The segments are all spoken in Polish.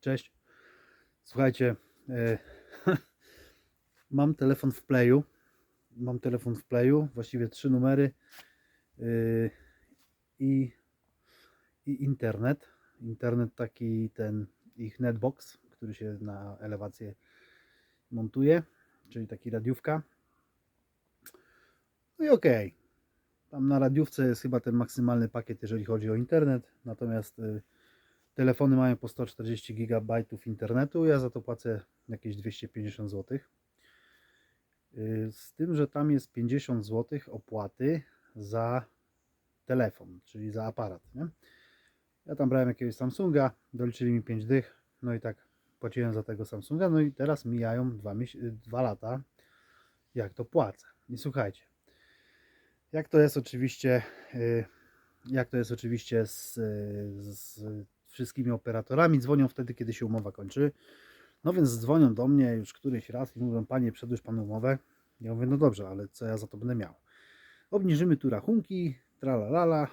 Cześć. Słuchajcie, e, mam telefon w playu. Mam telefon w playu, właściwie trzy numery e, i, i internet. Internet taki ten ich netbox, który się na elewację montuje, czyli taki radiówka. No i okej. Tam na radiówce jest chyba ten maksymalny pakiet, jeżeli chodzi o internet. Natomiast y, telefony mają po 140 GB internetu. Ja za to płacę jakieś 250 zł. Y, Z tym, że tam jest 50 zł opłaty za telefon, czyli za aparat. Nie? Ja tam brałem jakiegoś Samsunga, doliczyli mi 5 dych, no i tak płaciłem za tego Samsunga, no i teraz mijają 2, dwa lata, jak to płacę. I słuchajcie, jak to jest oczywiście, y, jak to jest oczywiście z, z wszystkimi operatorami, dzwonią wtedy, kiedy się umowa kończy. No więc dzwonią do mnie już któryś raz i mówią, panie, przedłuż pan umowę. Ja mówię, no dobrze, ale co ja za to będę miał? Obniżymy tu rachunki, tralalala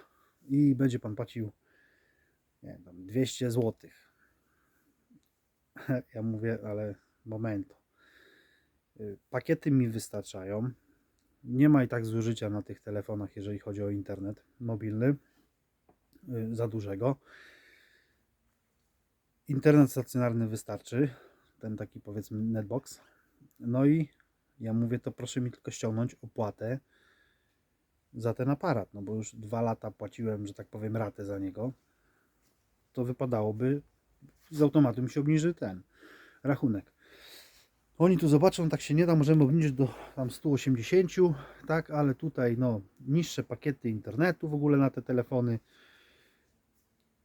i będzie pan płacił nie wiem, tam 200 zł. Ja mówię, ale momento. Y, Pakiety mi wystarczają. Nie ma i tak zużycia na tych telefonach, jeżeli chodzi o internet mobilny, y, za dużego. Internet stacjonarny wystarczy, ten taki powiedzmy netbox. No i ja mówię, to proszę mi tylko ściągnąć opłatę za ten aparat, no bo już dwa lata płaciłem, że tak powiem, ratę za niego. To wypadałoby, z automatu mi się obniży ten rachunek. Oni tu zobaczą, tak się nie da, możemy obniżyć do tam 180, tak, ale tutaj no niższe pakiety internetu w ogóle na te telefony.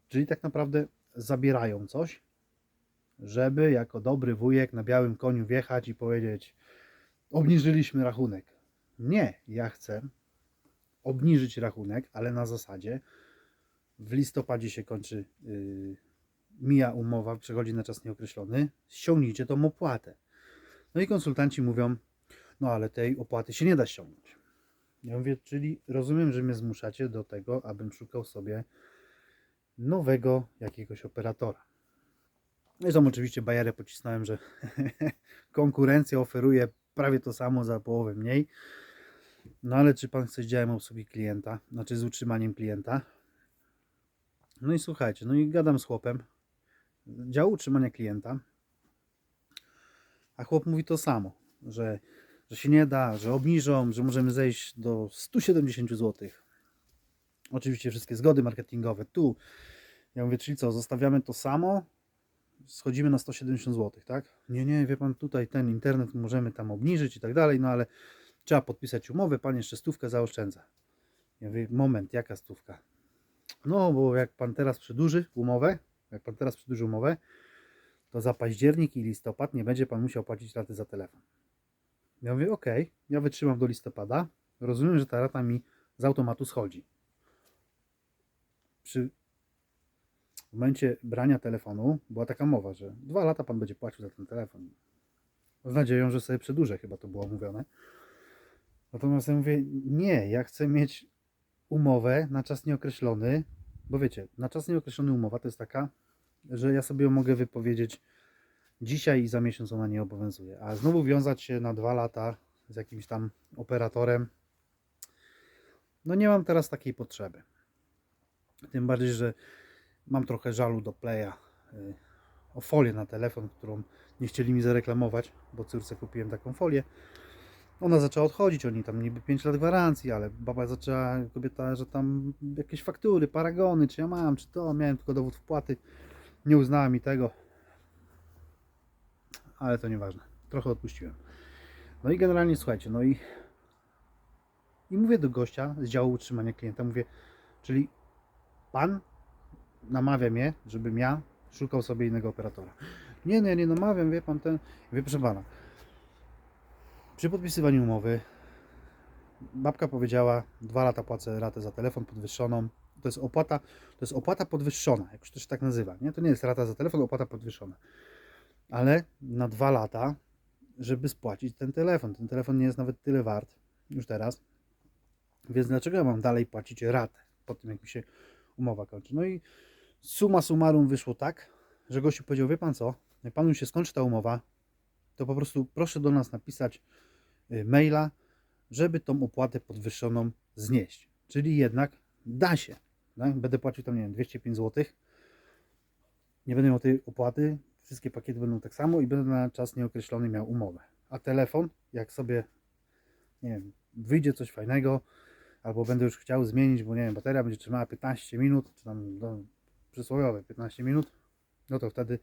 Czyli tak naprawdę zabierają coś, żeby jako dobry wujek na białym koniu wjechać i powiedzieć obniżyliśmy rachunek. Nie, ja chcę obniżyć rachunek, ale na zasadzie w listopadzie się kończy, yy, mija umowa, przechodzi na czas nieokreślony, ściągnijcie tą opłatę. No i konsultanci mówią, no ale tej opłaty się nie da ściągnąć. Ja mówię, czyli rozumiem, że mnie zmuszacie do tego, abym szukał sobie nowego jakiegoś operatora. No i tam oczywiście bajerę pocisnąłem, że konkurencja oferuje prawie to samo za połowę mniej. No ale czy pan chce z działem obsługi klienta, znaczy z utrzymaniem klienta? No i słuchajcie, no i gadam z chłopem. Dział utrzymania klienta. A chłop mówi to samo, że, że się nie da, że obniżą, że możemy zejść do 170 zł. Oczywiście wszystkie zgody marketingowe tu. Ja mówię, czyli co, zostawiamy to samo, schodzimy na 170 zł, tak? Nie, nie, wie pan, tutaj ten internet możemy tam obniżyć i tak dalej, no ale trzeba podpisać umowę, pan jeszcze stówkę zaoszczędza. Ja mówię, moment, jaka stówka? No, bo jak pan teraz przedłuży umowę, jak pan teraz przedłuży umowę, to za październik i listopad nie będzie pan musiał płacić raty za telefon. Ja mówię, ok, ja wytrzymam do listopada, rozumiem, że ta rata mi z automatu schodzi. Przy momencie brania telefonu była taka mowa, że dwa lata pan będzie płacił za ten telefon. Z nadzieją, że sobie przedłużę, chyba to było mówione. Natomiast ja mówię, nie, ja chcę mieć umowę na czas nieokreślony, bo wiecie, na czas nieokreślony umowa to jest taka, że ja sobie ją mogę wypowiedzieć dzisiaj i za miesiąc ona nie obowiązuje. A znowu wiązać się na dwa lata z jakimś tam operatorem, no nie mam teraz takiej potrzeby. Tym bardziej, że mam trochę żalu do Playa y, o folię na telefon, którą nie chcieli mi zareklamować, bo córce kupiłem taką folię. Ona zaczęła odchodzić, oni tam niby 5 lat gwarancji, ale baba zaczęła, kobieta, że tam jakieś faktury, paragony, czy ja mam, czy to, miałem tylko dowód wpłaty, nie uznała mi tego, ale to nieważne, trochę odpuściłem. No i generalnie słuchajcie, no i i mówię do gościa z działu utrzymania klienta, mówię, czyli pan namawia mnie, żebym ja szukał sobie innego operatora. Nie, nie, nie namawiam, wie pan ten, wie proszę pana, przy podpisywaniu umowy babka powiedziała, dwa lata płacę ratę za telefon podwyższoną. To jest opłata, to jest opłata podwyższona, jak już to się tak nazywa. Nie? To nie jest rata za telefon, opłata podwyższona. Ale na dwa lata, żeby spłacić ten telefon. Ten telefon nie jest nawet tyle wart już teraz. Więc dlaczego ja mam dalej płacić ratę po tym, jak mi się umowa kończy? No i suma summarum wyszło tak, że gościu powiedział, wie pan co, jak panu się skończy ta umowa, to po prostu proszę do nas napisać y, maila, żeby tą opłatę podwyższoną znieść. Czyli jednak da się. Tak? Będę płacił tam, nie wiem, 205 zł. Nie będę miał tej opłaty. Wszystkie pakiety będą tak samo i będę na czas nieokreślony miał umowę. A telefon, jak sobie, nie wiem, wyjdzie coś fajnego, albo będę już chciał zmienić, bo nie wiem, bateria będzie trzymała 15 minut, czy tam no, przysłowiowe 15 minut, no to wtedy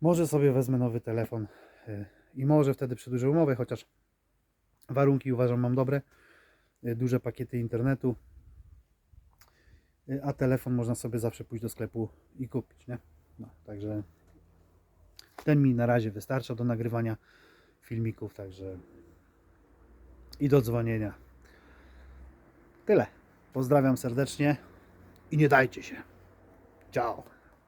może sobie wezmę nowy telefon y, i może wtedy przedłużę umowę, chociaż warunki uważam mam dobre, y, duże pakiety internetu, y, a telefon można sobie zawsze pójść do sklepu i kupić, nie? No, także ten mi na razie wystarcza do nagrywania filmików, także i do dzwonienia. Tyle. Pozdrawiam serdecznie i nie dajcie się. Ciao.